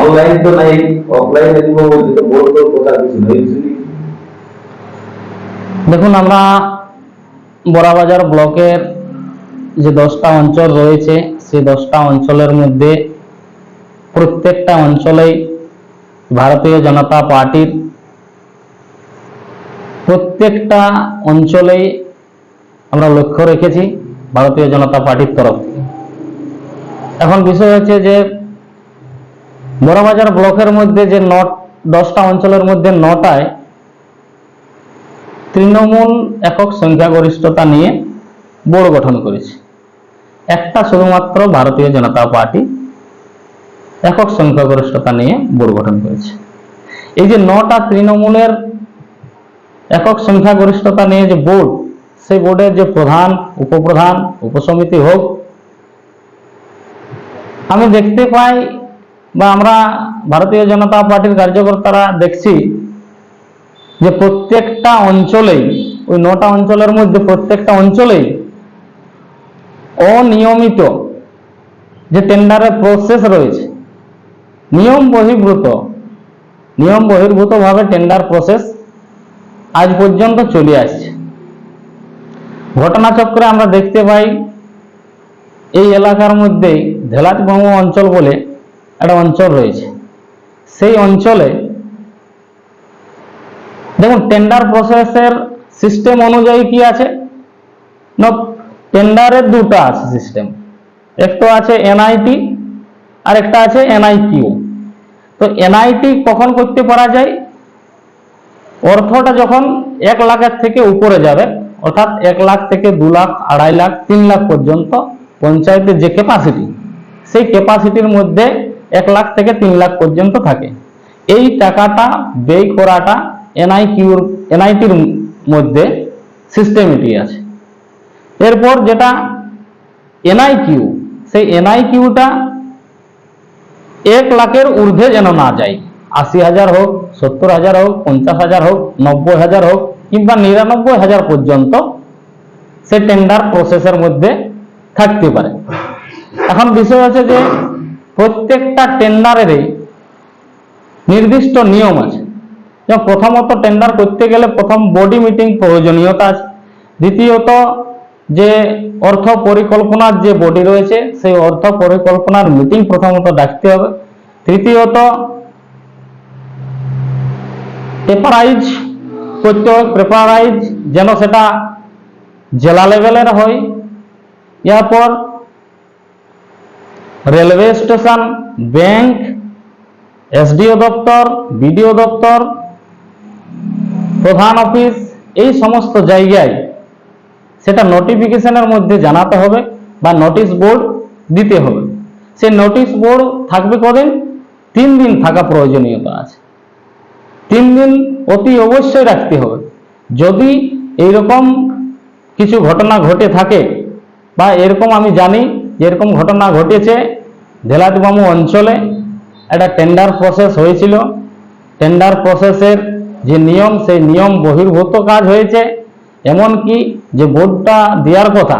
Online তো নাই অফলাইনে দিব বলছে তো বোর্ড তো কোথাও কিছু নেই দেখুন, আমরা বড়াবাজার ব্লকের যে দশটা অঞ্চল রয়েছে সেই দশটা অঞ্চলের মধ্যে প্রত্যেকটা অঞ্চলেই ভারতীয় জনতা পার্টির প্রত্যেকটা অঞ্চলেই আমরা লক্ষ্য রেখেছি ভারতীয় জনতা পার্টির তরফ থেকে। এখন বিষয় হচ্ছে যে বড়বাজার ব্লকের মধ্যে যে নট, দশটা অঞ্চলের মধ্যে নটায় তৃণমূল একক সংখ্যাগরিষ্ঠতা নিয়ে বোর্ড গঠন করেছে। একটা শুধুমাত্র ভারতীয় জনতা পার্টি একক সংখ্যাগরিষ্ঠতা নিয়ে বোর্ড গঠন করেছে। এই যে নটা তৃণমূলের একক সংখ্যাগরিষ্ঠতা নিয়ে যে বোর্ড, সেই বোর্ডের যে প্রধান, উপপ্রধান, উপসমিতি হোক, আমি দেখতে পাই বা আমরা ভারতীয় জনতা পার্টির কার্যকর্তারা দেখছি যে প্রত্যেকটা অঞ্চলেই, ওই নটা অঞ্চলের মধ্যে প্রত্যেকটা অঞ্চলেই অনিয়মিত যে টেন্ডারের প্রসেস রয়েছে, নিয়ম বহির্ভূত নিয়ম বহির্ভূত ভাবে টেন্ডার প্রসেস আজ পর্যন্ত চলে আসছে। ঘটনাচক্রে আমরা দেখতে পাই, এই এলাকার মধ্যে ধেলাতভঙ্গ অঞ্চল বলে একটা অঞ্চল রয়েছে। সেই অঞ্চলে দেখুন টেন্ডার প্রসেসের সিস্টেম অনুযায়ী কি আছে? না টেন্ডারের দুটো আছে সিস্টেম একটা আছে এনআইটি আর একটা আছে এনআইকিউ তো এনআইটি কখন করতে পারা যায়? অর্থটা যখন এক লাখের থেকে উপরে যাবে, অর্থাৎ এক লাখ থেকে দু লাখ, আড়াই লাখ, তিন লাখ পর্যন্ত পঞ্চায়েতের যে ক্যাপাসিটি সেই ক্যাপাসিটির মধ্যে এক লাখ থেকে তিন লাখ পর্যন্ত থাকে। এই টাকাটা ব্যয় করাটা এনআইকিউর এনআইটির মধ্যে সিস্টেমেটি আছে। এরপর যেটা এনআইকিউ, সেই এনআইকিউটা এক লাখের ঊর্ধ্বে যেন না যায়। আশি হাজার হোক, সত্তর হাজার হোক, পঞ্চাশ হাজার হোক, নব্বই হাজার হোক, কিংবা নিরানব্বই হাজার পর্যন্ত সে টেন্ডার প্রসেসের মধ্যে থাকতে পারে। এখন বিষয় আছে যে প্রত্যেকটা টেন্ডারেরই নির্দিষ্ট নিয়ম আছে। যেমন প্রথমত টেন্ডার করতে গেলে প্রথম বডি মিটিং প্রয়োজনীয়তা আছে। দ্বিতীয়ত যে অর্থ পরিকল্পনার যে বডি রয়েছে, সেই অর্থ পরিকল্পনার মিটিং প্রথমত ডাকতে হবে। তৃতীয়ত পেপারাইজ করতে হবে। পেপারাইজ যেন সেটা জেলা লেভেলের হয়। এরপর রেলওয়ে স্টেশন, ব্যাংক, এসডিও দপ্তর, বিডিও দপ্তর, প্রধান অফিস, এই সমস্ত জায়গায় সেটা নোটিফিকেশনের মধ্যে জানাতে হবে বা নোটিশ বোর্ড দিতে হবে। সেই নোটিশ বোর্ড থাকবে কদিন? তিন দিন থাকা প্রয়োজনীয়তা আছে। তিন দিন অতি অবশ্যই রাখতে হবে। যদি এইরকম কিছু ঘটনা ঘটে থাকে বা এরকম আমি জানি যে এরকম ঘটনা ঘটেছে ধেলাতবামু অঞ্চলে একটা টেন্ডার প্রসেস হয়েছিল। টেন্ডার প্রসেসের যে নিয়ম, সেই নিয়ম বহির্ভূত কাজ হয়েছে। এমনকি যে বোর্ডটা দেওয়ার কথা,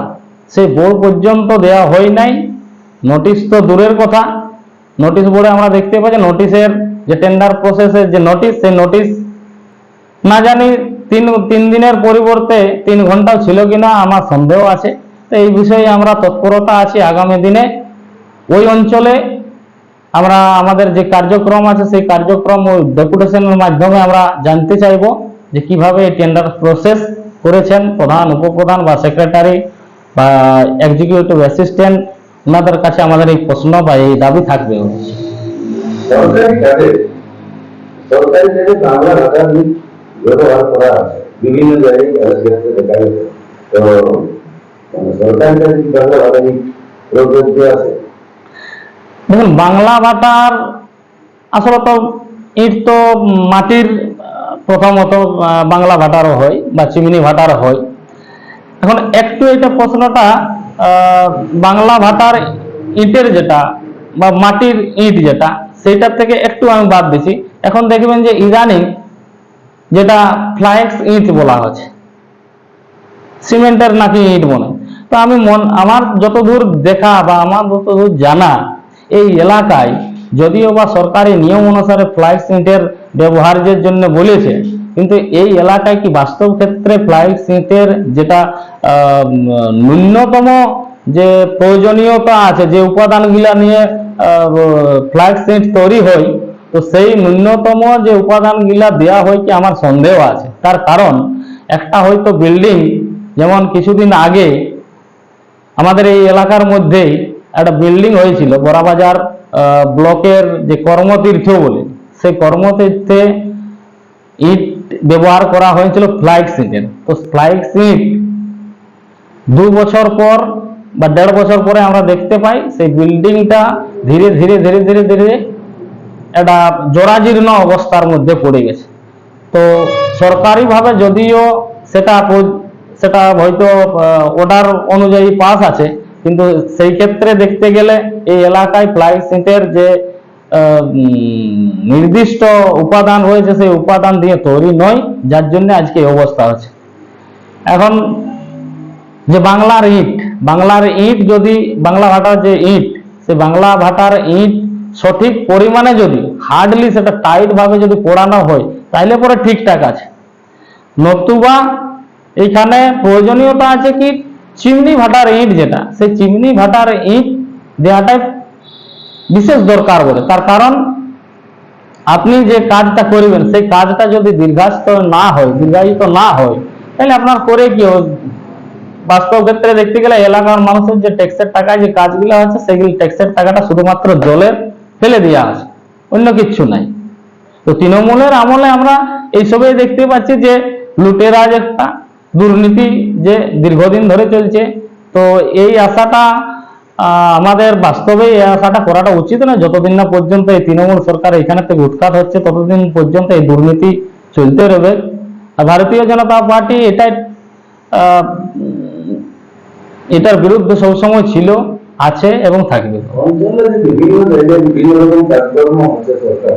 সেই বোর্ড পর্যন্ত দেওয়া হয় নাই। নোটিশ তো দূরের কথা। নোটিশ বোর্ডে আমরা দেখতে পাই যে নোটিশের যে টেন্ডার প্রসেসের যে নোটিশ সেই নোটিশ না জানি তিন তিন দিনের পরিবর্তে তিন ঘন্টাও ছিল কিনা, আমার সন্দেহ আছে। তো এই বিষয়ে আমরা তৎপরতা আছি আগামী দিনে। ওই অঞ্চলে আমরা আমাদের যে কার্যক্রম আছে, সেই কার্যক্রম ওই ডেপুটেশনের মাধ্যমে আমরা জানতে চাইব যে কীভাবে এই টেন্ডার প্রসেস করেছেন প্রধান, উপপ্রধান বা সেক্রেটারি বা এক্সিকিউটিভ অ্যাসিস্ট্যান্ট ওনাদের কাছে আমাদের এই প্রশ্ন বা এই দাবি থাকবে। বিভিন্ন জায়গায় মানে বাংলা ভাষা দিক প্রয়োগ করতে আছে দেখুন, বাংলা ভাটার আসলে তো ইট তো মাটির প্রথমত বাংলা ভাটারও হয় বা চিমনি ভাটারও হয়। এখন একটু এটা প্রশ্নটা বাংলা ভাটার ইটের যেটা বা মাটির ইট যেটা, সেইটার থেকে একটু আমি বাদ দিছি। এখন দেখবেন যে ইদানিং যেটা ফ্লাইক্স ইট বলা হচ্ছে, সিমেন্টের নাকি ইট বনে? তো আমি মন, আমার যতদূর দেখা বা আমার যতদূর জানা, এই এলাকায় যদিও বা সরকারি নিয়ম অনুসারে ফ্লাইট সিটের ব্যবহারের জন্য বলেছে, কিন্তু এই এলাকায় কি বাস্তব ক্ষেত্রে ফ্লাইট সিটের যেটা ন্যূনতম যে প্রয়োজনীয়তা আছে, যে উপাদানগুলা নিয়ে ফ্লাইট সিট তৈরি হয়, তো সেই ন্যূনতম যে উপাদানগুলা দেওয়া হয় কি আমার সন্দেহ আছে। তার কারণ, একটা হয়তো বিল্ডিং যেমন কিছুদিন আগে আমাদের এই এলাকার মধ্যেই একটা বিল্ডিং হয়েছিল, বড়াবাজার ব্লকের যে কর্মতীর্থ বলে, সেই কর্মতীর্থে ইট ব্যবহার করা হয়েছিল ফ্লাইক সিটের তো ফ্লাইক সিট দু বছর পর বা দেড় বছর পরে আমরা দেখতে পাই, সেই বিল্ডিংটা ধীরে ধীরে ধীরে ধীরে ধীরে একটা জরাজীর্ণ অবস্থার মধ্যে পড়ে গেছে। তো সরকারিভাবে যদিও সেটা সেটা হয়তো অর্ডার অনুযায়ী পাস আছে, কিন্তু সেই ক্ষেত্রে দেখতে গেলে এই এলাকায় ফ্লাই সিটের যে নির্দিষ্ট উপাদান রয়েছে, সেই উপাদান দিয়ে তৈরি নয়, যার জন্য আজকে এই অবস্থা হচ্ছে। এখন যে বাংলার ইট বাংলার ইট যদি, বাংলা ভাটার যে ইট সে বাংলা ভাটার ইট সঠিক পরিমাণে যদি হার্ডলি সেটা টাইট ভাবে যদি পোড়ানো হয় তাহলে পরে ঠিকঠাক আছে। নতুবা এখানে প্রয়োজনীয়তা আছে কি? চিমনি ভাটার ইট যেটা, সেই চিমনি ভাটার ইট দেওয়াটাই বিশেষ দরকার বলে তার কারণ, আপনি যে কাজটা করবেন, সেই কাজটা যদি দীর্ঘায়িত না হয়, দীর্ঘায়িত না হয়, তাহলে আপনার করে কি বাস্তব ক্ষেত্রে দেখতে গেলে এলাকার মানুষের যে ট্যাক্সের টাকা যে কাজগুলো আছে, সেগুলি ট্যাক্সের টাকাটা শুধুমাত্র জলে ফেলে দেওয়া আছে, অন্য কিচ্ছু নাই। তো তৃণমূলের আমলে আমরা এইসবই দেখতে পাচ্ছি যে লুটেরাজ একটা দুর্নীতি যে দীর্ঘদিন ধরে চলছে তো এই আশাটা আমাদের বাস্তবে এই আশাটা করাটা উচিত না যতদিন না পর্যন্ত এই তৃণমূল সরকার এখানে থেকে উৎখাত হচ্ছে ততদিন পর্যন্ত এই দুর্নীতি চলতে রবে। ভারতীয় জনতা পার্টি আহ, এটার বিরুদ্ধে সবসময় ছিল আছে এবং থাকবে। বিভিন্ন বিভিন্ন রকম কাজকর্ম হচ্ছে সরকার।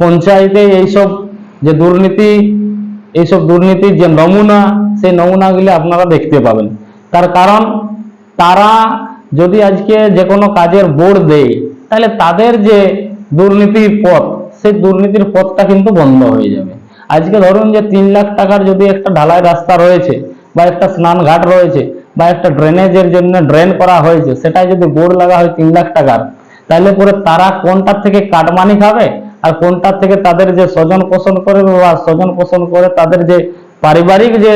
পঞ্চায়েতে এইসব যে দুর্নীতি, এইসব দুর্নীতির যে নমুনা, সেই নমুনাগুলি আপনারা দেখতে পাবেন। তার কারণ, তারা যদি আজকে যে কোনো কাজের বোর্ড দেয়, তাহলে তাদের যে দুর্নীতির পথ, সেই দুর্নীতির পথটা কিন্তু বন্ধ হয়ে যাবে। আজকে ধরুন যে তিন লাখ টাকার যদি একটা ঢালাই রাস্তা রয়েছে, বা একটা স্নান ঘাট রয়েছে, বা একটা ড্রেনেজের জন্য ড্রেন করা হয়েছে সেটাই যদি বোর্ড লাগা হয় তিন লাখ টাকার, তাহলে পরে তারা কোনটার থেকে কাটমানি খাবে? আর কোনটার থেকে তাদের যে স্বজন পোষণ করে বা স্বজন পোষণ করে তাদের যে পারিবারিক যে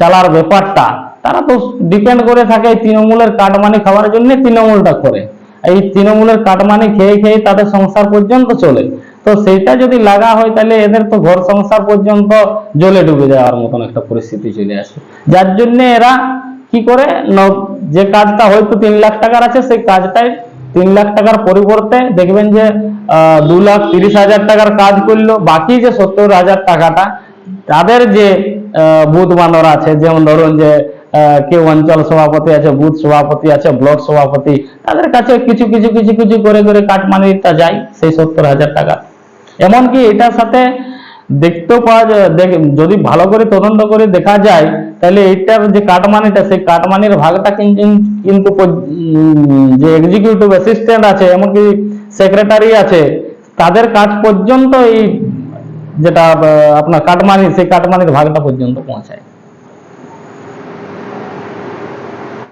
চালার ব্যাপারটা, তারা তো ডিপেন্ড করে থাকে এই তৃণমূলের কাটমানি খাওয়ার জন্য তৃণমূলটা করে। এই তৃণমূলের কাটমানি খেয়ে খেয়ে তাদের সংসার পর্যন্ত চলে। তো সেইটা যদি লাগা হয় তাহলে এদের তো ঘর সংসার পর্যন্ত জলে ডুবে যাওয়ার মতন একটা পরিস্থিতি চলে আসে। যার জন্য এরা কি করে যে কাজটা হয়তো তিন লাখ টাকার আছে, সেই কাজটাই তিন লাখ টাকার পরিবর্তে দেখবেন যে দু লাখ তিরিশ হাজার টাকার কাজ করল, বাকি যে সত্তর হাজার টাকাটা, তাদের যে বুথ বানর আছে, যেমন ধরুন যে কেউ অঞ্চল সভাপতি আছে, বুথ সভাপতি আছে, ব্লক সভাপতি, তাদের কাছে কিছু কিছু কিছু কিছু করে করে কাটমানিটা যায় সেই সত্তর হাজার টাকা। এমনকি এটার সাথে দেখতেও পাওয়া যায় যদি ভালো করে তদন্ত করে দেখা যায়, তাহলে এইটার যে কাটমানিটা, সেই কাটমানির ভাগটা কিন্তু যে এক্সিকিউটিভ অ্যাসিস্ট্যান্ট আছে, এমনকি সেক্রেটারি আছে, তাদের কাজ পর্যন্ত এই যেটা আপনার কাটমানি, সেই কাটমানির ভাগটা পর্যন্ত পৌঁছায়।